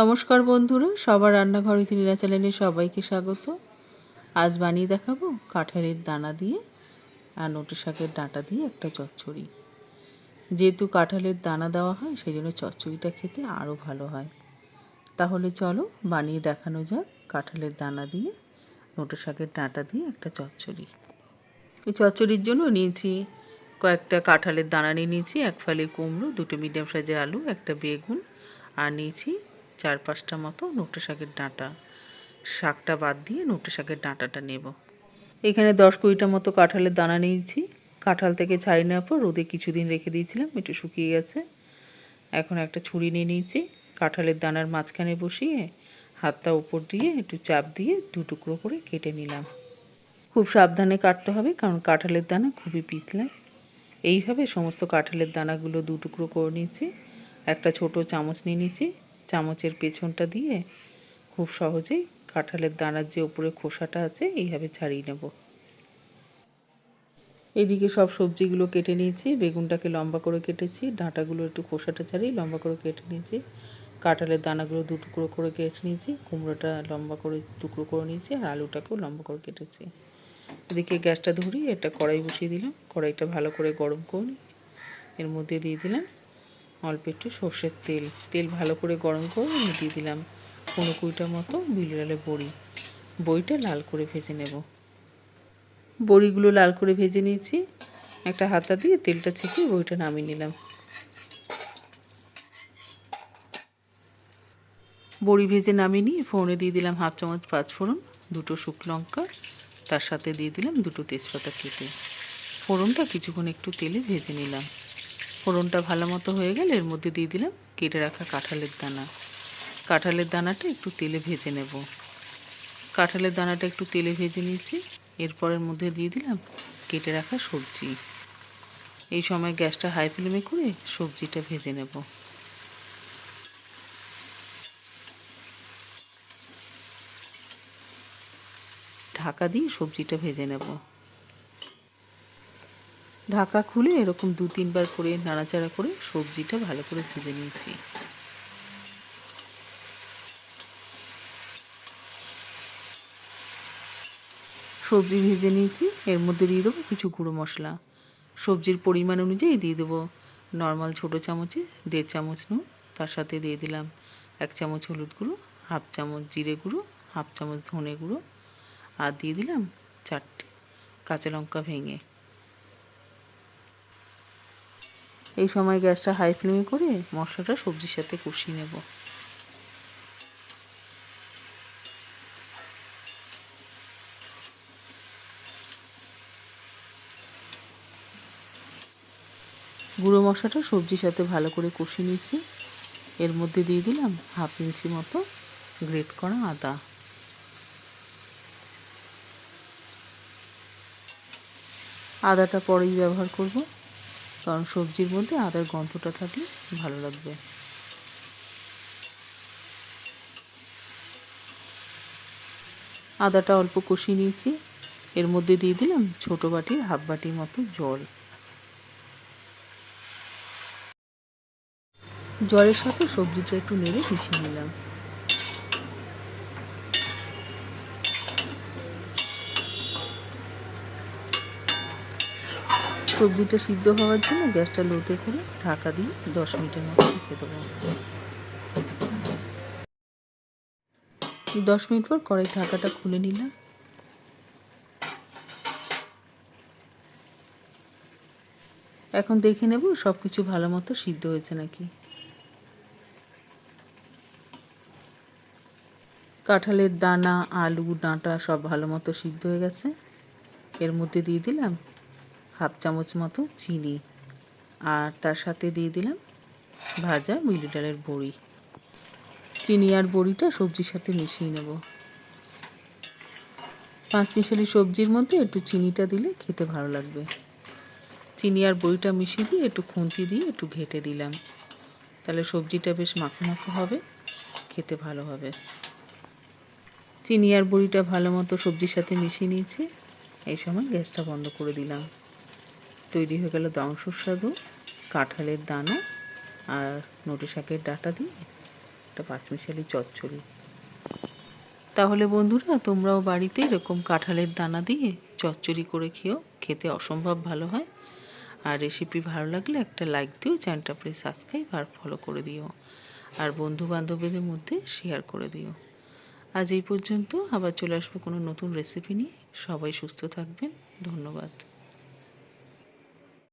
নমস্কার বন্ধুরা, সবার রান্নাঘরে তিনিরা চ্যানেলে সবাইকে স্বাগত। আজ বানিয়ে দেখাবো কাঁঠালের দানা দিয়ে আর নোটে শাকের ডাঁটা দিয়ে একটা চচ্চড়ি। যেহেতু কাঁঠালের দানা দেওয়া হয় সেই জন্য চচ্চড়িটা খেতে আরও ভালো হয়। তাহলে চলো বানিয়ে দেখানো যাক কাঁঠালের দানা দিয়ে, নোটে শাকের ডাঁটা দিয়ে একটা চচ্চড়ি। এই চচ্চড়ির জন্য নিয়েছি কয়েকটা কাঁঠালের দানা নিয়ে নিয়েছি, এক ফালি কুমড়ো, দুটো মিডিয়াম সাইজের আলু, একটা বেগুন, আর নিয়েছি চার পাঁচটা মতো নোটে শাকের ডাঁটা। শাকটা বাদ দিয়ে নোটে শাকের ডাঁটাটা নেব। এখানে দশ কুড়িটা মতো কাঁঠালের দানা নিয়েছি। কাঁঠাল থেকে ছাড়ি নেওয়ার পর রোদে কিছুদিন রেখে দিয়েছিলাম, একটু শুকিয়ে গেছে। এখন একটা ছুরি নিয়ে নিয়েছি। কাঁঠালের দানার মাঝখানে বসিয়ে হাতটা উপর দিয়ে একটু চাপ দিয়ে দু টুকরো করে কেটে নিলাম। খুব সাবধানে কাটতে হবে, কারণ কাঁঠালের দানা খুবই পিছলায় এইভাবে সমস্ত কাঁঠালের দানাগুলো দু টুকরো করে নিয়েছি। একটা ছোট চামচ নিয়ে নিয়েছি। চামচের পেছনটা দিয়ে খুব সহজেই কাঁঠালের দানার যে উপরে খোসাটা আছে, এইভাবে ছাড়িয়ে নেব। এদিকে সব সবজিগুলো কেটে নিয়েছি, বেগুনটাকে লম্বা করে কেটেছি, ডাঁটাগুলো একটু খোসাটা ছাড়িয়ে লম্বা করে কেটে নিয়েছি, কাঁঠালের দানাগুলো দু টুকরো করে কেটে নিয়েছি, কুমড়োটা লম্বা করে টুকরো করে নিয়েছি, আর আলুটাকেও লম্বা করে কেটেছি। এদিকে গ্যাসটা ধরিয়ে একটা কড়াই বসিয়ে দিলাম, কড়াইটা ভালো করে গরম করে এর মধ্যে দিয়ে দিলাম অল্প একটু সর্ষের তেল। তেল ভালো করে গরম করে আমি দিয়ে দিলাম পনেরো কুড়িটা মতো বিলিয়ালে বড়ি। বড়িটা লাল করে ভেজে নেব। বড়িগুলো লাল করে ভেজে নিয়েছি। একটা হাতা দিয়ে তেলটা ছেঁকে বড়িটা নামিয়ে নিলাম। বড়ি ভেজে নামিয়ে নিয়ে ফোড়নে দিয়ে দিলাম হাফ চামচ পাঁচ ফোড়ন, দুটো শুকনো লঙ্কা, তার সাথে দিয়ে দিলাম দুটো তেজপাতা কেটে। ফোড়নটা কিছুক্ষণ একটু তেলে ভেজে নিলাম। ফোড়নটা ভালো মতো হয়ে গেলে এর মধ্যে দিয়ে দিলাম কেটে রাখা কাঁঠালের দানা। কাঁঠালের দানাটা একটু তেলে ভেজে নেব। কাঁঠালের দানাটা একটু তেলে ভেজে নিয়েছি এরপরের মধ্যে দিয়ে দিলাম কেটে রাখা সবজি। এই সময় গ্যাসটা হাই ফ্লেমে করে সবজিটা ভেজে নেব। ঢাকা দিয়ে সবজিটা ভেজে নেব। ঢাকা খুলে এরকম দু, তিনবার করে নাড়াচাড়া করে সবজিটা ভালো করে ভেজে নিয়েছি। সবজি ভেজে নিয়েছি, এর মধ্যে দিয়ে দেবো কিছু গুঁড়ো মশলা। সবজির পরিমাণ অনুযায়ী দিয়ে দেবো নর্মাল ছোটো চামচে দেড় চামচ নুন, তার সাথে দিয়ে দিলাম এক চামচ হলুদ গুঁড়ো, হাফ চামচ জিরে গুঁড়ো, হাফ চামচ ধনে গুঁড়ো, আর দিয়ে দিলাম চারটে কাঁচা লঙ্কা ভেঙে। এই সময় গ্যাসটা হাই ফ্লেমে করে মশলাটা সবজির সাথে কষিয়ে নেব। গুঁড়ো মশলাটা সবজির সাথে ভালো করে কষিয়ে নিচ্ছি এর মধ্যে দিয়ে দিলাম হাফ ইঞ্চি মতো গ্রেট করা আদা। আদাটা পরেই ব্যবহার করব। কারণ সবজির মধ্যে আদার গন্ধটা থাকলে ভালো লাগবে। আদাটা অল্প কষিয়ে নিয়েছি। এর মধ্যে দিয়ে দিলাম ছোট বাটির হাফ বাটির মতো জল। জলের সাথে সবজিটা একটু নেড়ে মিশিয়ে নিলাম। সবজিটা সিদ্ধ হওয়ার জন্য গ্যাসটা লোতে করে ঢাকা দিয়ে দশ মিনিটের মতো রেখে দেবো। দশ মিনিট পর কড়াই ঢাকাটা খুলে নিলাম। এখন দেখে নেব সব কিছু ভালো মতো সিদ্ধ হয়েছে নাকি। কাঁঠালের দানা, আলু, ডাঁটা সব ভালো মতো সিদ্ধ হয়ে গেছে। এর মধ্যে দিয়ে দিলাম হাফ চামচ মতো চিনি। আর তার সাথে দিয়ে দিলাম ভাজা মিলি ডালের বড়ি। চিনি আর বড়িটা সবজির সাথে মিশিয়ে নেব। পাঁচ মিশালি সবজির মধ্যে একটু চিনিটা দিলে খেতে ভালো লাগবে। চিনি আর বড়িটা মিশিয়ে দিয়ে একটু খুন্তি দিয়ে একটু ঘেটে দিলাম। তাহলে সবজিটা বেশ মাখো হবে, খেতে ভালো হবে। চিনি আর বড়িটা ভালো মতো সবজির সাথে মিশিয়ে নিয়েছি। এই সময় গ্যাসটা বন্ধ করে দিলাম। তৈরি হয়ে গেল দংশ স্বাদু কাঁঠালের দানা আর নটি শাকের ডাটা দিয়ে একটা পাঁচমিশালি চচ্চড়ি। তাহলে বন্ধুরা, তোমরাও বাড়িতে এরকম কাঁঠালের দানা দিয়ে চচ্চড়ি করে খেও, খেতে অসম্ভব ভালো হয়। আর রেসিপি ভালো লাগলে একটা লাইক দিও চ্যানেলটা প্লিজ সাবস্ক্রাইব আর ফলো করে দিও। আর বন্ধু বান্ধবীদের মধ্যে শেয়ার করে দিও। আজ এই পর্যন্ত, আবার চলে আসব কোনো নতুন রেসিপি নিয়ে। সবাই সুস্থ থাকবেন। ধন্যবাদ।